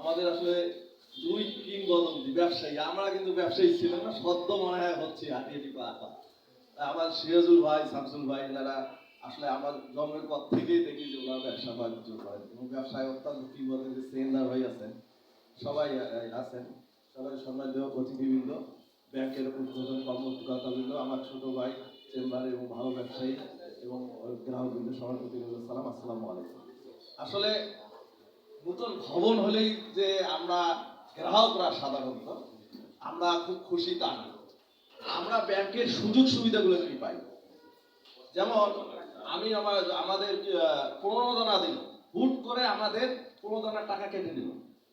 আমাদের আসলে দুই কিংবদন্তি ব্যবসায়ী, আমরা কিন্তু ব্যবসায়ী ছিলাম না, সদ্য মনে হয় হচ্ছে হাঁটি হাঁটি পা পা। তা আমার সিরাজুল ভাই, শামসুল ভাই, এনারা আসলে আমার জন্মের পর থেকেই দেখি যে ওনারা ব্যবসা বাণিজ্য করেন এবং ব্যবসায় অত্যন্ত কিংবদন্তি সেন্দার ভাই আছেন, সবাই আছেন, সবাই সম্মানিত অতিথিবৃন্দ, ব্যাংকের উদ্বোধন কর্মকর্তাবৃন্দ, আমার ছোট ভাই চেম্বার এবং ভালো ব্যবসায়ী এবং গ্রাহকবৃন্দ সবার প্রতি সালাম, আসসালামু আলাইকুম আসলে নতুন ভবন হলেই যে আমরা গ্রাহকরা সাধারণত, আমরা খুব খুশি তা না। আমরা ব্যাংকের সুযোগ সুবিধাগুলো কি পাই? যেমন আমি আমার, আমাদের প্রণোদনা দিল। হুট করে আমাদের প্রণোদনার টাকা কেটে দিল।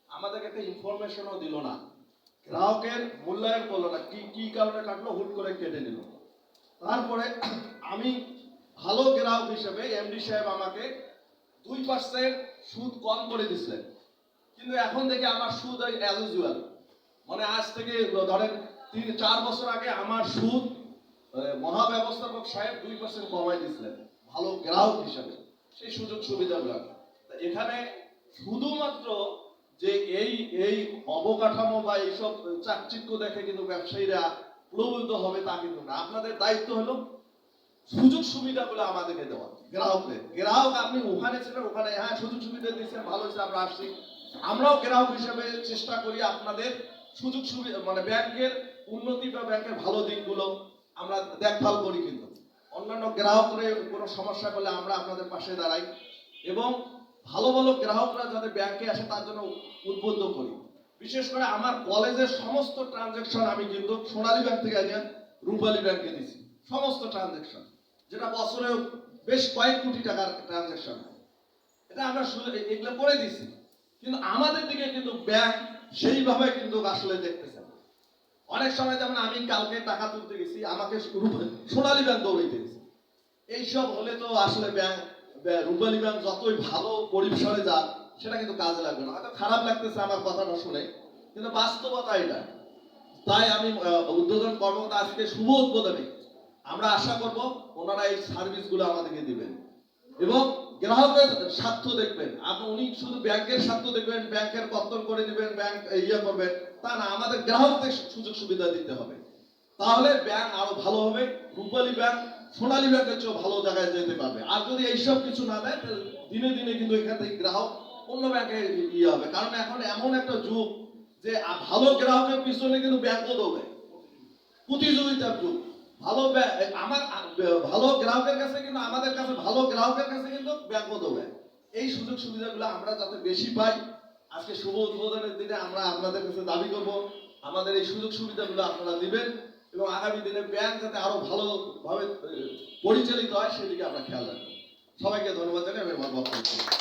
আমাদেরকে একটা ইনফরমেশনও দিল না। গ্রাহকের মূল্যায়ন করল না। কি কি কারণে কাটলো? হুট করে কেটে নিল। তারপরে আমি ভালো গ্রাহক হিসেবে এমডি সাহেব আমাকে দুই পার্সেন্ট সুদ কম করে দিচ্ছেন কিন্তু এখন থেকে আমার সুদ অ্যাজ মানে আজ থেকে ধরেন তিন, চার বছর আগে আমার সুদ মহাব্যবস্থাপক সাহেব দুই পার্সেন্ট কমাই দিচ্ছিলেন ভালো গ্রাহক হিসাবে। সেই সুযোগ সুবিধাগুলো এখানে শুধুমাত্র যে এই এই অবকাঠামো বা এইসব চাকচিক্য দেখে কিন্তু ব্যবসায়ীরা প্রবৃত্ত হবে তা কিন্তু না। আপনাদের দায়িত্ব হলো সুযোগ সুবিধাগুলো আমাদেরকে দেওয়া। গ্রাহকদের। গ্রাহক আপনি ওখানে ছিলেন, ওখানে হ্যাঁ সুযোগ সুবিধা দিচ্ছেন, ভালো হয়েছে, আমরা আসছি। আমরাও গ্রাহক হিসেবে চেষ্টা করি আপনাদের সুযোগ সুবিধা মানে ব্যাংকের উন্নতি বা ব্যাংকের ভালো দিকগুলো আমরা দেখভাল করি কিন্তু। অন্যান্য গ্রাহকদের কোনো সমস্যা করলে আমরা আপনাদের পাশে দাঁড়াই এবং ভালো ভালো গ্রাহকরা যাতে ব্যাংকে আসে, তার জন্য উদ্বুদ্ধ করি। বিশেষ করে আমার কলেজের সমস্ত ট্রানজেকশন আমি কিন্তু সোনালী ব্যাংক থেকে নিয়ে রূপালী ব্যাংকে দিছি। সমস্ত ট্রানজেকশন যেটা বছরে বেশ কয়েক কোটি টাকার ট্রানজেকশন এটা আমরা এগুলো করে দিছি। কিন্তু আমাদের দিকে কিন্তু ব্যাংক সেইভাবে কিন্তু আসলে দেখতেছে না। অনেক সময় যেমন আমি কালকে টাকা তুলতে গেছি, আমাকে সোনালী ব্যাংক দৌড়াইতে গেছি। এইসব হলে তো আসলে ব্যাংক ব্য- রূপালী ব্যাংক যতই ভালো পরিসরে যাক, সেটা কিন্তু কাজে লাগবে না। হয়তো খারাপ লাগতেছে আমার কথাটা শুনে, কিন্তু বাস্তবতা এটা। তাই আমি উদ্বোধন কর্মকর্তা আজকে শুভ উদ্বোধনে আমরা আশা করব ওনারা এই সার্ভিসগুলো আমাদেরকে দিবেন। এবং গ্রাহকের স্বার্থ দেখবেন। আপনি উনি শুধু ব্যাংকের স্বার্থ দেখবেন, ব্যাংকের কর্তন করে দিবেন, ব্যাংক ইয়ে করবেন, তা না, আমাদের গ্রাহকদের সুযোগ সুবিধা দিতে হবে। তাহলে ব্যাংক আরও ভালো হবে, রূপালী ব্যাংক, সোনালী ব্যাংকের চেয়েও ভালো জায়গায় যেতে পারবে। আর যদি এইসব কিছু না দেয় দিনে দিনে কিন্তু এখান থেকে গ্রাহক অন্য ব্যাংকে ইয়ে হবে। কারণ এখন এমন একটা যুগ যে ভালো গ্রাহকের পিছনে কিন্তু ব্যাংকও দৌড়ে প্রতিযোগিতার যুগ। ভালো আমার ভালো গ্রাহকের কাছে কিন্তু, আমাদের কাছে ভালো গ্রাহকের কাছে কিন্তু ব্যাংকও দেবে এই সুযোগ সুবিধাগুলো আমরা যাতে বেশি পাই, আজকে শুভ উদ্বোধনের দিনে আমরা আপনাদের কাছে দাবি করব, আমাদের এই সুযোগ সুবিধাগুলো আপনারা দিবেন এবং আগামী দিনে ব্যাংক যাতে আরও ভালোভাবে পরিচালিত হয়, সেদিকে আমরা খেয়াল রাখব সবাইকে ধন্যবাদ জানাই আমি আমার বক্তব্য।